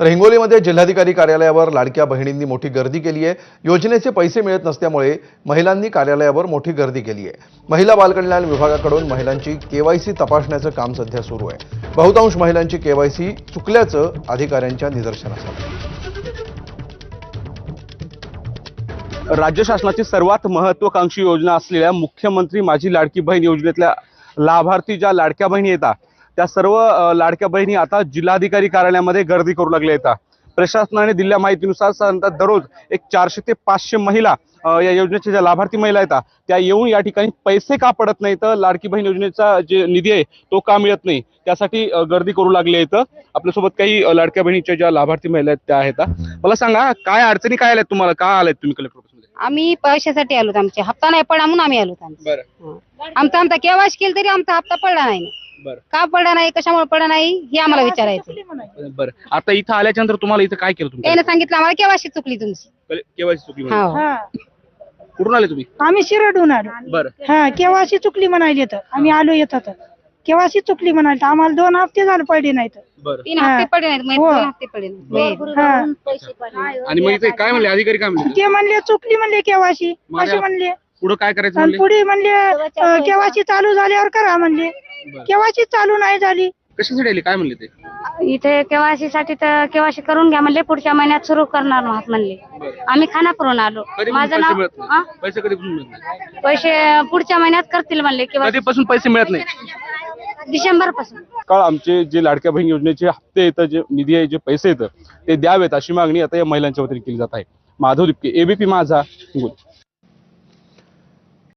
तर हिंगोलीमध्ये जिल्हाधिकारी कार्यालयावर लाडक्या बहिणींनी मोठी गर्दी केली आहे. योजनेचे पैसे मिळत नसल्यामुळे महिलांनी कार्यालयावर मोठी गर्दी केली आहे. महिला बालकल्याण विभागाकडून महिलांची केवायसी तपासण्याचं काम सध्या सुरू आहे. बहुतांश महिलांची केवायसी चुकल्याचं अधिकाऱ्यांच्या निदर्शनास आलं राज्य शासनाची सर्वात महत्वाकांक्षी योजना असलेल्या मुख्यमंत्री माझी लाडकी बहीण योजनेतल्या लाभार्थी ज्या लाडक्या बहिणी येतात त्या सर्व लाडक्या बहिणी आता जिल्हाधिकारी कार्यालयामध्ये गर्दी करू लागल्या येतात प्रशासनाने दिलेल्या माहितीनुसार साधारणतः दररोज एक चारशे ते पाचशे महिला या योजनेच्या ज्या लाभार्थी महिला येतात त्या येऊन या ठिकाणी पैसे का पडत नाही तर लाडकी बहीण योजनेचा जे निधी आहे तो का मिळत नाही त्यासाठी गर्दी करू लागले येतं आपल्यासोबत काही लाडक्या बहिणीच्या ज्या लाभार्थी महिला आहेत त्या आहेत. मला सांगा काय अडचणी काय आल्यात तुम्हाला? का आल्यात तुम्ही कलेक्टर ऑफिसमध्ये आम्ही पैशासाठी आलो आमचे. हप्ता नाही पडला म्हणून आम्ही आलो आमचा बरं. आमचा केवायसी केलं तरी आमचा हप्ता पडला नाही. बरं. का पडला नाही कशामुळे पडला नाही हे आम्हाला विचारायचं बरं आता इथं आल्याच्यानंतर तुम्हाला इथं काय केलं त्याने तुम्ही सांगितलं आम्हाला केवायसी चुकली तुमची. केवायसी चुकली म्हणून. हो. हा. कुठून आले तुम्ही? आम्ही शिरडून आलो. बरं. हा केव्हाशी चुकली म्हणाली तर आम्ही आलो येतात केव्हाशी चुकली म्हणाली? आम्हाला दोन हप्ते झाले पडले नाहीत. बरं. तीन हप्ते पडले नाहीत हो. दोन हप्ते पडले नाहीत. हा. आणि मग इथे काय म्हणले? अधिकारी काय म्हणले? ते म्हणले चुकली म्हणले केव्हाशी असे म्हणले. पुढे काय करायचं आणि म्हणले? पुढे म्हणले केव्हाशी चालू झाल्यावर करा म्हणले. केव्हाशी चालू नाही झाली. कशासाठी आले? काय म्हणले ते? इथे केवायसी साठी तर केवायसी करून घ्या म्हणले पुढच्या महिन्यात सुरू करणार आहात म्हणले. आम्ही खानापूरून आलो. कधी माझं पैसे नाव मिळत हा? पैसे मिळत नाही. पैसे पुढच्या महिन्यात करतील म्हणले किंवा कधीपासून पैसे मिळत नाही? डिसेंबरपासून काळ आमचे जे लाडक्या बहीण योजनेचे हप्ते येतं जे निधी आहे जे पैसे येतं ते द्यावेत अशी मागणी आता या महिलांच्या वतीने केली जात आहे. माधव दिपके एबीपी माझा हिंगोली